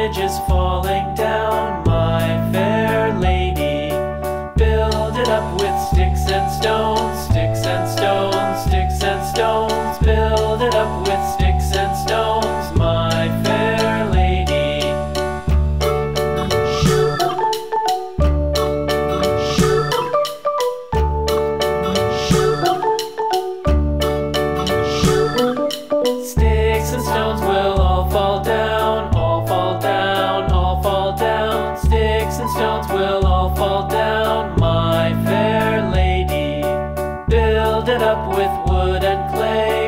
bridge is falling down. and stones will all fall down, my fair lady. Build it up with wood and clay.